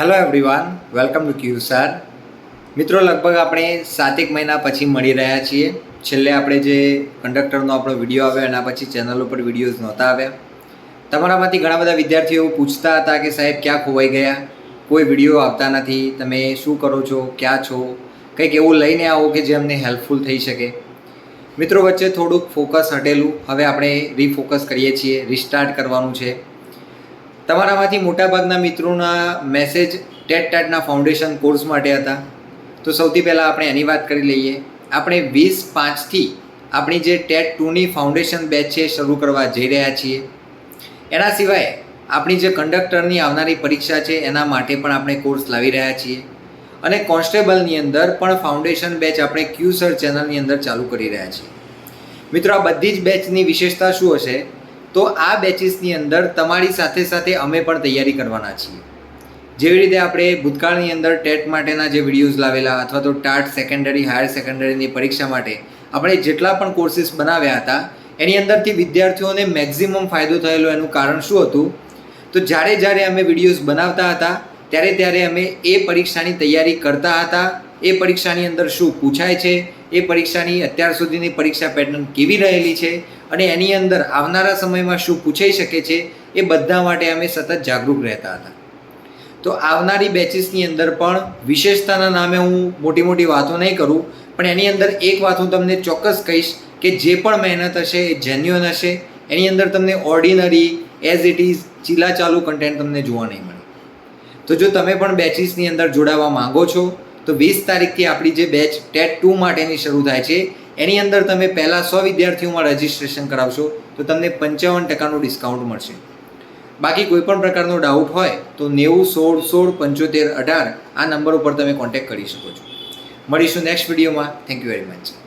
Hello everyone welcome to Q sir મિત્રો, લગભગ આપણે સાતેક મહિના પછી મળી રહ્યા છીએ. છેલ્લે આપણે જે કંડક્ટરનો આપણો વીડિયો આવ્યો, એના પછી ચેનલ ઉપર વિડીયોઝ નહોતા આવ્યા. તમારામાંથી ઘણા બધા વિદ્યાર્થીઓ પૂછતા હતા કે, સાહેબ, ક્યાં ખોવાઈ ગયા? કોઈ વીડિયો આવતા નથી. તમે શું કરો છો? ક્યાં છો? કંઈક એવું લઈને આવો કે જે અમને હેલ્પફુલ થઈ શકે. મિત્રો, વચ્ચે થોડુંક ફોકસ હટેલું. હવે આપણે રીફોકસ કરીએ છીએ. રિસ્ટાર્ટ કરવાનું છે. તમારામાંથી મોટાભાગના મિત્રોના મેસેજ ટેટ ટાટના ફાઉન્ડેશન કોર્સ માટે હતા. તો સૌથી પહેલાં આપણે એની વાત કરી લઈએ. આપણે વીસ પાંચથી આપણી જે ટેટ ટુની ફાઉન્ડેશન બેચ છે શરૂ કરવા જઈ રહ્યા છીએ. એના સિવાય આપણી જે કંડક્ટરની આવનારી પરીક્ષા છે એના માટે પણ આપણે કોર્સ લાવી રહ્યા છીએ. અને કોન્સ્ટેબલની અંદર પણ ફાઉન્ડેશન બેચ આપણે ક્યુ સર ચેનલની અંદર ચાલુ કરી રહ્યા છીએ. મિત્રો, આ બધી જ બેચની વિશેષતા શું હશે? તો આ બેચીસની અંદર તમારી સાથે સાથે અમે પણ તૈયારી કરવાના છીએ. જેવી રીતે આપણે ભૂતકાળની અંદર ટેટ માટેના જે વિડીયોઝ લાવેલા અથવા તો ટાટ સેકન્ડરી હાયર સેકન્ડરીની પરીક્ષા માટે આપણે જેટલા પણ કોર્સીસ બનાવ્યા હતા, એની અંદરથી વિદ્યાર્થીઓને મેક્ઝિમમ ફાયદો થયેલો એનું કારણ શું હતું? તો જ્યારે જ્યારે અમે વિડીયોઝ બનાવતા હતા, ત્યારે ત્યારે અમે એ પરીક્ષાની તૈયારી કરતા હતા. એ પરીક્ષાની અંદર શું પૂછાય છે? એ પરીક્ષાની અત્યાર સુધીની પરીક્ષા પેટર્ન કેવી રહેલી છે અને એની અંદર આવનારા સમયમાં શું પૂછાઈ શકે છે એ બધા માટે અમે સતત જાગૃત રહેતા હતા. તો આવનારી બેચીસની અંદર પણ વિશેષતાના નામે હું મોટી મોટી વાતો નહીં કરું, પણ એની અંદર એક વાત હું તમને ચોક્કસ કહીશ કે જે પણ મહેનત હશે એ જેન્યુઅન હશે. એની અંદર તમને ઓર્ડિનરી એઝ ઇટ ઇઝ ચીલા ચાલુ કન્ટેન્ટ તમને જોવા નહીં મળે. તો જો તમે પણ બેચીસની અંદર જોડાવા માંગો છો તો વીસ તારીખથી આપણી જે બેચ ટેટ ટુ માટેની શરૂ થાય છે, એની અંદર તમે પહેલાં સો વિદ્યાર્થીઓમાં રજિસ્ટ્રેશન કરાવશો, તો તમને પંચાવન ટકાનું ડિસ્કાઉન્ટ મળશે. બાકી કોઈ પણ પ્રકારનો ડાઉટ હોય, તો નેવું સોળ સોળ પંચોતેર અઢાર આ નંબર ઉપર તમે કોન્ટેક્ટ કરી શકો છો. મળીશું નેક્સ્ટ વિડીયોમાં થેન્ક યુ વેરી મચ